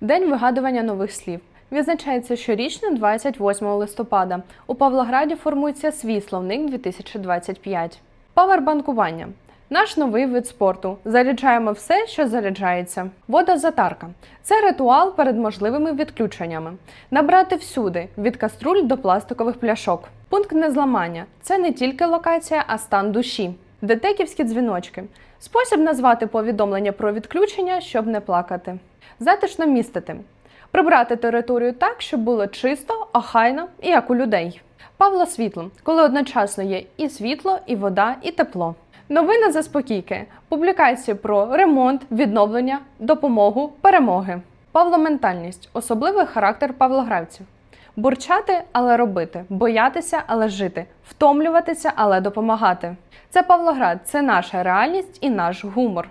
День вигадування нових слів. Відзначається щорічно 28 листопада. У Павлограді формується свій словник 2025. Павербанкування. Наш новий вид спорту. Заряджаємо все, що заряджається. Водозатарка це ритуал перед можливими відключеннями. Набрати всюди від каструль до пластикових пляшок. Пункт незламання це не тільки локація, а стан душі. Детеківські дзвіночки спосіб назвати повідомлення про відключення, щоб не плакати. Затишно містити. Прибрати територію так, щоб було чисто, охайно і як у людей. Павло світло, коли одночасно є і світло, і вода, і тепло. Новини заспокійки, публікації про ремонт, відновлення, допомогу, перемоги. Павломентальність особливий характер павлогравців. Бурчати, але робити, боятися, але жити, втомлюватися, але допомагати. Це Павлоград, це наша реальність і наш гумор.